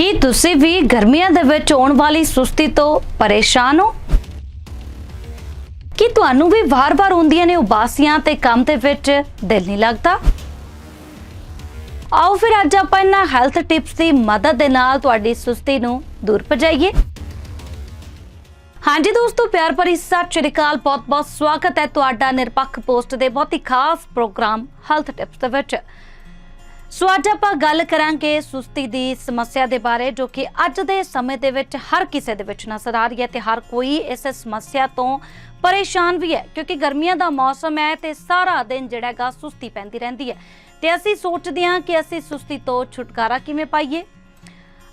ਕੀ ਤੁਸੀਂ ਵੀ ਗਰਮੀਆਂ ਦੇ ਵਿੱਚ ਆਉਣ ਵਾਲੀ ਸੁਸਤੀ ਤੋਂ ਪਰੇਸ਼ਾਨ ਹੋ? ਕੀ ਤੁਹਾਨੂੰ ਵੀ ਵਾਰ-ਵਾਰ ਹੁੰਦੀਆਂ ਨੇ ਉਬਾਸੀਆਂ ਤੇ ਕੰਮ ਦੇ ਵਿੱਚ ਦਿਲ ਨਹੀਂ ਲੱਗਦਾ? ਆਓ ਫਿਰ ਅੱਜ ਆਪਾਂ ਇਹਨਾਂ ਹੈਲਥ ਟਿਪਸ ਦੀ ਮਦਦ ਦੇ ਨਾਲ ਤੁਹਾਡੀ ਸੁਸਤੀ ਨੂੰ ਦੂਰ ਭਜਾਈਏ। ਹਾਂਜੀ ਦੋਸਤੋ, ਪਿਆਰ ਭਰੀ ਸਤਿ ਸ਼੍ਰੀ ਅਕਾਲ। ਬਹੁਤ-ਬਹੁਤ ਸਵਾਗਤ ਹੈ ਤੁਹਾਡਾ ਨਿਰਪੱਖ ਪੋਸਟ ਦੇ ਬਹੁਤ ਹੀ ਖਾਸ ਪ੍ਰੋਗਰਾਮ ਹੈਲਥ ਟਿਪਸ ਦੇ ਵਿੱਚ। ਸੋ ਅੱਜ ਆਪਾਂ ਗੱਲ ਕਰਾਂਗੇ ਸੁਸਤੀ ਦੀ ਸਮੱਸਿਆ ਦੇ ਬਾਰੇ, ਜੋ ਕਿ ਅੱਜ ਦੇ ਸਮੇਂ ਦੇ ਵਿੱਚ ਹਰ ਕਿਸੇ ਦੇ ਵਿੱਚ ਨਜ਼ਰ ਆ ਰਹੀ ਹੈ ਤੇ ਹਰ ਕੋਈ ਇਸ ਸਮੱਸਿਆ ਤੋਂ ਪਰੇਸ਼ਾਨ ਵੀ ਹੈ, ਕਿਉਂਕਿ ਗਰਮੀਆਂ ਦਾ ਮੌਸਮ ਹੈ ਤੇ ਸਾਰਾ ਦਿਨ ਜਿਹੜਾ ਹੈਗਾ ਸੁਸਤੀ ਪੈਂਦੀ ਰਹਿੰਦੀ ਹੈ। ਤੇ ਅਸੀਂ ਸੋਚਦੇ ਹਾਂ ਕਿ ਅਸੀਂ ਸੁਸਤੀ ਤੋਂ ਛੁਟਕਾਰਾ ਕਿਵੇਂ ਪਾਈਏ?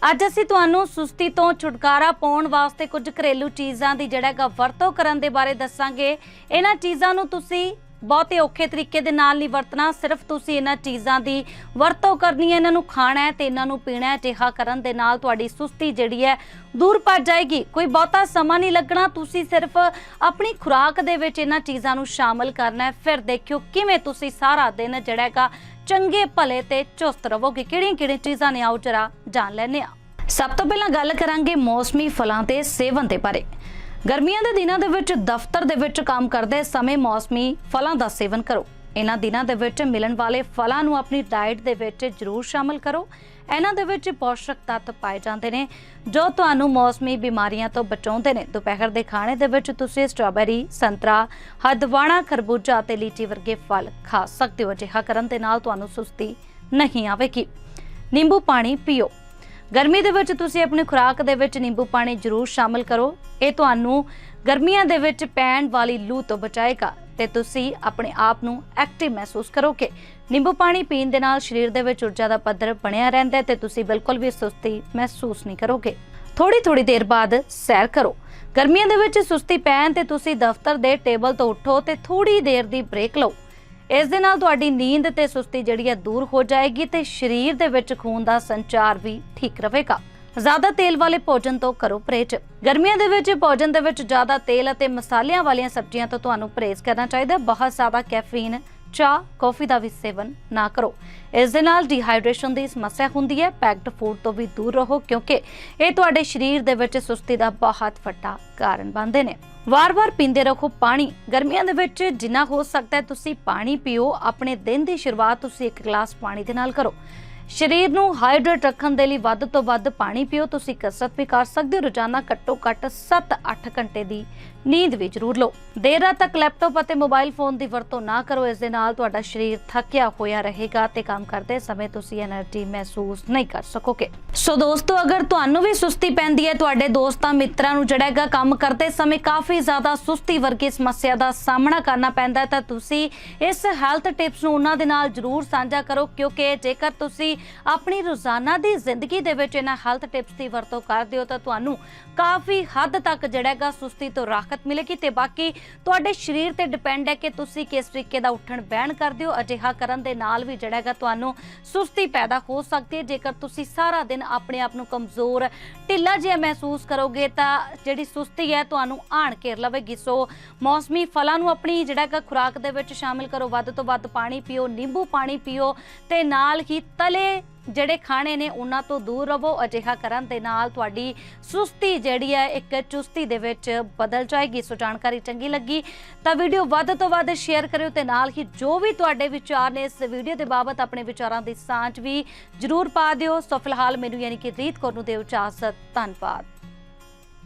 ਅੱਜ ਅਸੀਂ ਤੁਹਾਨੂੰ ਸੁਸਤੀ ਤੋਂ ਛੁਟਕਾਰਾ ਪਾਉਣ ਵਾਸਤੇ ਕੁਝ ਘਰੇਲੂ ਚੀਜ਼ਾਂ ਦੀ ਜਿਹੜਾ ਹੈਗਾ ਵਰਤੋਂ ਕਰਨ ਦੇ ਬਾਰੇ ਦੱਸਾਂਗੇ। ਇਹਨਾਂ ਚੀਜ਼ਾਂ ਨੂੰ ਤੁਸੀਂ ਬਹੁਤੇ ਔਖੇ ਤਰੀਕੇ ਦੇ ਨਾਲ ਨਹੀਂ ਵਰਤਣਾ, ਸਿਰਫ ਤੁਸੀਂ ਇਹਨਾਂ ਚੀਜ਼ਾਂ ਦੀ ਵਰਤੋਂ ਕਰਨੀ ਹੈ, ਇਹਨਾਂ ਨੂੰ ਖਾਣਾ ਹੈ ਤੇ ਇਹਨਾਂ ਨੂੰ ਪੀਣਾ ਹੈ ਜਿਹਾ ਕਰਨ ਦੇ ਨਾਲ ਤੁਹਾਡੀ ਸੁਸਤੀ ਜਿਹੜੀ ਹੈ ਦੂਰ ਭੱਜ ਜਾਏਗੀ। ਕੋਈ ਬਹੁਤਾ ਸਮਾਂ ਨਹੀਂ ਲੱਗਣਾ, ਤੁਸੀਂ ਸਿਰਫ ਆਪਣੀ ਖੁਰਾਕ ਦੇ ਵਿੱਚ ਇਹਨਾਂ ਚੀਜ਼ਾਂ ਨੂੰ ਸ਼ਾਮਲ ਕਰਨਾ ਹੈ। ਫਿਰ ਦੇਖਿਓ ਕਿਵੇਂ ਤੁਸੀਂ ਸਾਰਾ ਦਿਨ ਜਿਹੜਾ ਹੈਗਾ ਚੰਗੇ ਭਲੇ ਤੇ ਚੁਸਤ ਰਹੋਗੇ। ਕਿਹੜੀਆਂ ਕਿਹੜੀਆਂ ਚੀਜ਼ਾਂ ਨੇ? ਆਓ ਜਰਾ ਜਾਣ ਲੈਂਦੇ ਆ ਸਭ ਤੋਂ ਪਹਿਲਾਂ ਗੱਲ ਕਰਾਂਗੇ ਮੌਸਮੀ ਫਲਾਂ ਦੇ ਸੇਵਨ ਦੇ ਬਾਰੇ। ਗਰਮੀਆਂ ਦੇ ਦਿਨਾਂ ਦੇ ਵਿੱਚ ਦਫ਼ਤਰ ਦੇ ਵਿੱਚ ਕੰਮ ਕਰਦੇ ਸਮੇਂ ਮੌਸਮੀ ਫਲਾਂ ਦਾ ਸੇਵਨ ਕਰੋ। ਇਹਨਾਂ ਦਿਨਾਂ ਦੇ ਵਿੱਚ ਮਿਲਣ ਵਾਲੇ ਫਲਾਂ ਨੂੰ ਆਪਣੀ ਡਾਈਟ ਦੇ ਵਿੱਚ ਜ਼ਰੂਰ ਸ਼ਾਮਲ ਕਰੋ। ਇਹਨਾਂ ਦੇ ਵਿੱਚ ਪੋਸ਼ਕ ਤੱਤ ਪਾਏ ਜਾਂਦੇ ਨੇ, ਜੋ ਤੁਹਾਨੂੰ ਮੌਸਮੀ ਬਿਮਾਰੀਆਂ ਤੋਂ ਬਚਾਉਂਦੇ ਨੇ। ਦੁਪਹਿਰ ਦੇ ਖਾਣੇ ਦੇ ਵਿੱਚ ਤੁਸੀਂ ਸਟ੍ਰਾਬੇਰੀ, ਸੰਤਰਾ ਹਦਵਾਣਾ ਖਰਬੂਜਾ ਅਤੇ ਲੀਚੀ ਵਰਗੇ ਫਲ ਖਾ ਸਕਦੇ ਹੋ। ਅਜਿਹਾ ਕਰਨ ਦੇ ਨਾਲ ਤੁਹਾਨੂੰ ਸੁਸਤੀ ਨਹੀਂ ਆਵੇਗੀ। ਨਿੰਬੂ ਪਾਣੀ ਪੀਓ। ਗਰਮੀ ਦੇ ਵਿੱਚ ਤੁਸੀਂ ਆਪਣੀ ਖੁਰਾਕ ਦੇ ਵਿੱਚ ਨਿੰਬੂ ਪਾਣੀ ਜ਼ਰੂਰ ਸ਼ਾਮਲ ਕਰੋ। ਇਹ ਤੁਹਾਨੂੰ ਗਰਮੀਆਂ ਦੇ ਵਿੱਚ ਪੈਣ ਵਾਲੀ ਲੂ ਤੋਂ ਬਚਾਏਗਾ ਤੇ ਤੁਸੀਂ ਆਪਣੇ ਆਪ ਨੂੰ ਐਕਟਿਵ ਮਹਿਸੂਸ ਕਰੋਗੇ। ਨਿੰਬੂ ਪਾਣੀ ਪੀਣ ਦੇ ਨਾਲ ਸਰੀਰ ਦੇ ਵਿੱਚ ਊਰਜਾ ਦਾ ਪੱਧਰ ਬਣਿਆ ਰਹਿੰਦਾ ਹੈ ਤੇ ਤੁਸੀਂ ਬਿਲਕੁਲ ਵੀ ਸੁਸਤੀ ਮਹਿਸੂਸ ਨਹੀਂ ਕਰੋਗੇ। ਥੋੜੀ ਥੋੜੀ ਦੇਰ ਬਾਅਦ ਸੈਰ ਕਰੋ। ਗਰਮੀਆਂ ਦੇ ਵਿੱਚ ਸੁਸਤੀ ਪੈਣ ਤੇ ਤੁਸੀਂ ਦਫ਼ਤਰ ਦੇ ਟੇਬਲ ਤੋਂ ਉੱਠੋ ਤੇ ਥੋੜੀ ਦੇਰ ਦੀ ਬ੍ਰੇਕ ਲਓ। ਇਸ ਦੇ ਨਾਲ ਤੁਹਾਡੀ ਨੀਂਦ ਤੇ ਸੁਸਤੀ ਜਿਹੜੀ ਹੈ ਦੂਰ ਹੋ ਜਾਏਗੀ ਤੇ ਸਰੀਰ ਦੇ ਵਿੱਚ ਖੂਨ ਦਾ ਸੰਚਾਰ ਵੀ ਠੀਕ ਰਹੇਗਾ। ਜ਼ਿਆਦਾ ਤੇਲ ਵਾਲੇ ਭੋਜਨ ਤੋਂ ਕਰੋ ਪਰਹੇਜ਼। ਗਰਮੀਆਂ ਦੇ ਵਿੱਚ ਭੋਜਨ ਦੇ ਵਿੱਚ ਜ਼ਿਆਦਾ ਤੇਲ ਅਤੇ ਮਸਾਲਿਆਂ ਵਾਲੀਆਂ ਸਬਜ਼ੀਆਂ ਤੋਂ ਤੁਹਾਨੂੰ ਪਰਹੇਜ਼ ਕਰਨਾ ਚਾਹੀਦਾ ਬਹੁਤ ਜ਼ਿਆਦਾ ਕੈਫੀਨ ਚਾਹ, ਕੌਫੀ ਦਾ ਵੀ ਸੇਵਨ ਨਾ ਕਰੋ। ਇਸ ਦੇ ਨਾਲ ਡੀਹਾਈਡਰੇਸ਼ਨ ਦੀ ਸਮੱਸਿਆ ਹੁੰਦੀ ਹੈ ਪੈਕਡ ਫੂਡ ਤੋਂ ਵੀ ਦੂਰ ਰਹੋ, ਕਿਉਂਕਿ ਇਹ ਤੁਹਾਡੇ ਸਰੀਰ ਦੇ ਵਿੱਚ ਸੁਸਤੀ ਦਾ ਬਹੁਤ ਵੱਡਾ ਕਾਰਨ ਬਣਦੇ ਨੇ। ਵਾਰ-ਵਾਰ ਪੀਂਦੇ ਰਹੋ ਪਾਣੀ। ਗਰਮੀਆਂ ਦੇ ਵਿੱਚ ਜਿੰਨਾ ਹੋ ਸਕਦਾ ਹੈ ਤੁਸੀਂ ਪਾਣੀ ਪੀਓ। ਆਪਣੇ ਦਿਨ ਦੀ ਸ਼ੁਰੂਆਤ ਤੁਸੀਂ ਇੱਕ ਗਲਾਸ ਪਾਣੀ ਦੇ ਨਾਲ ਕਰੋ। ਸਰੀਰ ਨੂੰ ਹਾਈਡਰੇਟ ਰੱਖਣ ਦੇ ਲਈ ਵੱਧ ਤੋਂ ਵੱਧ ਪਾਣੀ ਪੀਓ। ਤੁਸੀਂ ਕਸਰਤ ਵੀ ਕਰ ਸਕਦੇ ਹੋ। ਰੋਜ਼ਾਨਾ ਘੱਟੋ ਘੱਟ 7-8 ਘੰਟੇ ਦੀ ਨੀਂਦ ਵੀ ਜ਼ਰੂਰ ਲਓ। ਦੇਰ ਰਾਤ ਤੱਕ ਲੈਪਟਾਪ ਅਤੇ ਮੋਬਾਈਲ ਫੋਨ ਦੀ ਵਰਤੋਂ ਨਾ ਕਰੋ। ਇਸ ਦੇ ਨਾਲ ਤੁਹਾਡਾ ਸਰੀਰ ਥੱਕਿਆ ਹੋਇਆ ਰਹੇਗਾ ਤੇ ਕੰਮ ਕਰਦੇ ਸਮੇਂ ਤੁਸੀਂ એનર્ਜੀ ਮਹਿਸੂਸ ਨਹੀਂ ਕਰ ਸਕੋਗੇ। ਸੋ ਦੋਸਤੋ, ਅਗਰ ਤੁਹਾਨੂੰ ਵੀ ਸੁਸਤੀ ਪੈਂਦੀ ਹੈ, ਤੁਹਾਡੇ ਦੋਸਤਾਂ ਮਿੱਤਰਾਂ ਨੂੰ ਜਿਹੜਾ ਹੈਗਾ ਕੰਮ ਕਰਦੇ ਸਮੇਂ ਕਾਫੀ ਜ਼ਿਆਦਾ ਸੁਸਤੀ ਵਰਗੀ ਸਮੱਸਿਆ ਦਾ ਸਾਹਮਣਾ ਕਰਨਾ ਪੈਂਦਾ ਤਾਂ ਤੁਸੀਂ ਇਸ ਹੈਲਥ ਟਿਪਸ ਨੂੰ ਉਹਨਾਂ ਦੇ ਨਾਲ ਜ਼ਰੂਰ ਸਾਂਝਾ ਕਰੋ, ਕਿਉਂਕਿ ਜੇਕਰ ਤੁਸੀਂ ਆਪਣੀ ਰੋਜ਼ਾਨਾ ਦੀ ਜ਼ਿੰਦਗੀ ਦੇ ਵਿੱਚ ਇਹਨਾਂ ਹੈਲਥ ਟਿਪਸ ਦੀ ਵਰਤੋਂ ਕਰਦੇ ਹੋ ਤਾਂ ਤੁਹਾਨੂੰ ਕਾਫੀ ਹੱਦ ਤੱਕ ਜਿਹੜਾ ਸੁਸਤੀ ਤੋਂ ਰਾਹਤ ਮਿਲੇਗੀ ਤੇ ਬਾਕੀ ਤੁਹਾਡੇ ਸਰੀਰ ਤੇ ਡਿਪੈਂਡ ਹੈ ਕਿ ਤੁਸੀਂ ਕਿਸ ਤਰੀਕੇ ਦਾ ਉੱਠਣ ਬਹਿਣ ਕਰਦੇ ਹੋ ਅਜਿਹਾ ਕਰਨ ਦੇ ਨਾਲ ਵੀ ਜਿਹੜਾ ਤੁਹਾਨੂੰ ਸੁਸਤੀ ਪੈਦਾ ਹੋ ਸਕਦੀ ਹੈ। ਜੇਕਰ ਤੁਸੀਂ ਸਾਰਾ ਦਿਨ ਆਪਣੇ ਆਪ ਨੂੰ ਕਮਜ਼ੋਰ ਢਿੱਲਾ ਜਿਹਾ ਮਹਿਸੂਸ ਕਰੋਗੇ ਤਾਂ ਜਿਹੜੀ ਸੁਸਤੀ ਹੈ ਤੁਹਾਨੂੰ ਆਣ ਘੇਰ ਲਵੇਗੀ। ਸੋ ਮੌਸਮੀ ਫਲਾਂ ਨੂੰ ਆਪਣੀ ਜਿਹੜਾ ਖੁਰਾਕ ਦੇ ਵਿੱਚ ਸ਼ਾਮਿਲ ਕਰੋ। ਵੱਧ ਤੋਂ ਵੱਧ ਪਾਣੀ ਪੀਓ, ਨਿੰਬੂ ਪਾਣੀ ਪੀਓ ਤੇ ਨਾਲ ਹੀ ਤਲੇ ਜਿਹੜੇ ਖਾਣੇ ਨੇ ਉਹਨਾਂ ਤੋਂ ਦੂਰ ਰਹੋ, ਅਜਿਹਾ ਕਰਨ ਦੇ ਨਾਲ ਤੁਹਾਡੀ ਸੁਸਤੀ ਜਿਹੜੀ ਹੈ ਇੱਕ ਚੁਸਤੀ ਦੇ ਵਿੱਚ ਬਦਲ ਜਾਏਗੀ। ਸੋ ਜਾਣਕਾਰੀ ਚੰਗੀ ਲੱਗੀ ਤਾਂ ਵੀਡੀਓ ਵੱਧ ਤੋਂ ਵੱਧ ਸ਼ੇਅਰ ਕਰਿਓ ਤੇ ਨਾਲ ਹੀ ਜੋ ਵੀ ਤੁਹਾਡੇ ਵਿਚਾਰ ਨੇ ਇਸ ਵੀਡੀਓ ਦੇ ਬਾਬਤ ਆਪਣੇ ਵਿਚਾਰਾਂ ਦੀ ਸਾਂਝ ਵੀ ਜਰੂਰ ਪਾ ਦਿਓ। ਸੋ ਫਿਲਹਾਲ ਮੈਨੂੰ ਯਾਨੀ ਕਿ ਰੀਤ ਕੌਰ ਨੂੰ ਦਿਓ ਇਜਾਜ਼ਤ। ਧੰਨਵਾਦ।